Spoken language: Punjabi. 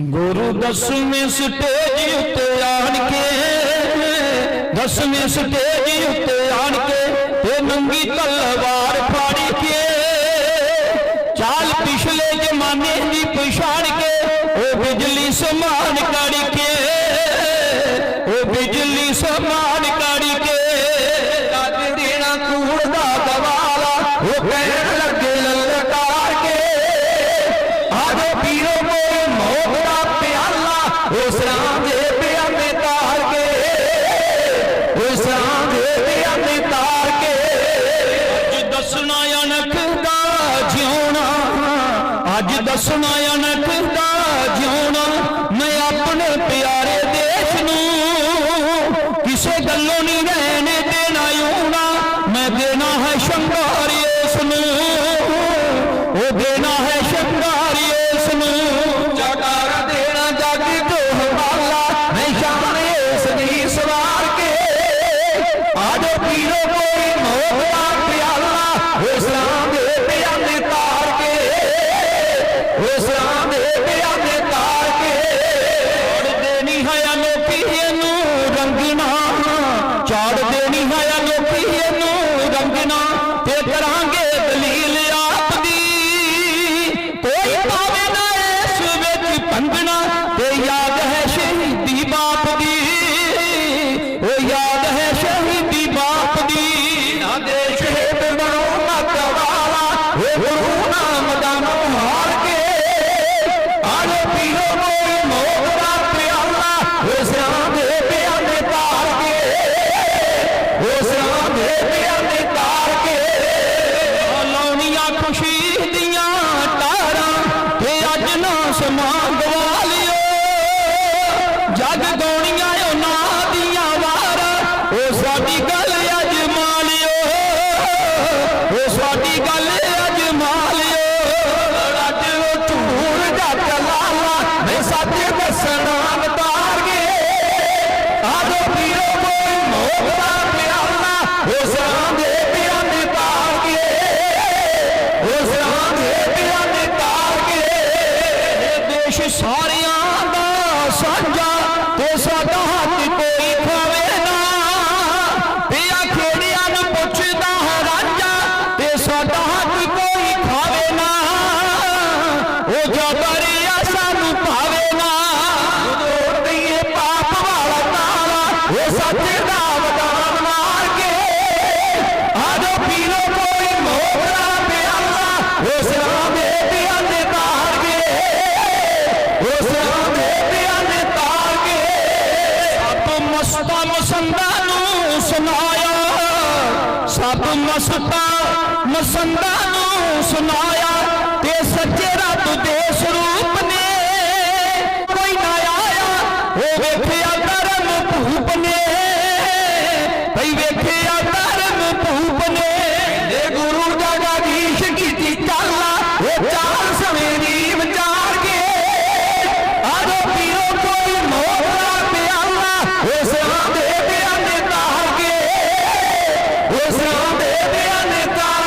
ਗੁਰੂ ਦਸਵੇਂ ਸਟੇਜ ਉੱਤੇ ਆਣ ਕੇ ਦਸਵੇਂ ਸਟੇਜ ਉੱਤੇ ਆਣ ਕੇ ਤੇ ਨੰਗੀ ਪਿਆਲਾ ਉਸ ਰਾਮ ਦੇ ਪਿਆਲੇ ਤਾਰ ਕੇ ਉਸ ਰਾਮ ਦੇ ਪਿਆਲੇ ਤਾਰ ਕੇ ਅੱਜ ਦੱਸਣਾ ਅਣਖ ਦਾ ਜਿਉਣਾ ਅੱਜ ਦੱਸਣਾ ਅਣਖ ਦਾ ਜਿਉਣਾ ਮੈਂ ਆਪਣੇ ਪਿਆਰੇ ਦੇਸ਼ ਨੂੰ ਕਿਸੇ ਸ਼ਾਨ ਸਵਾਰ ਕੇ ਆਜੋ ਪੀਰੋ ਕੋਈ ਮੋਹ ਪਿਆਲਾ। ਉਸ ਗੁਰੂ ਨਾਮ ਦਾ ਹਾਰ ਕੇ ਆਜੋ ਪੀਰੋ ਸੱਚ ਦੱਸਣਾ ਉਤਾਰ ਕੇ। ਆਜੋ ਪੀਰੋ ਕੋਈ ਮੋਹ ਪਿਆਲਾ। ਉਸ ਰਾਮ ਦੇ ਪਿਆਲੇ ਤਾਰ ਕੇ। ਉਸ ਰਾਮ ਦੇ ਪਿਆਲੇ ਤਾਰ ਕੇ। ਦੇਸ਼ ਸਾਰਿਆਂ ਦਾ ਸਾਂਝਾ ਉਹ ਸੱਚੇ ਦਾ ਵਦਾਨ ਮਾਰ ਕੇ ਆਜੋ ਪੀ ਲੋ ਕੋਈ ਮੋਹ ਦਾ ਪਿਆਲਾ। ਉਹ ਸਲਾਮ ਦੇ ਪਿਆਲੇ ਤਾਰ ਕੇ ਉਹ ਸਲਾਮ ਦੇ ਪਿਆਲੇ ਤਾਰ ਕੇ। ਸਭ ਮਸਤਾ ਮਸੰਦਾ ਨੂੰ ਸੁਣਾਇਆ, ਸਭ ਮਸਤਾ ਮਸੰਦਾ ਨੂੰ ਸੁਣਾਇਆ ਤੇ ਸੱਚੇ ਰੱਬ ਦੇ ਸਰੂਪ ਨੇ ਕੋਈ ਨਾ ਆਇਆ, ਹੋਵੇ no me.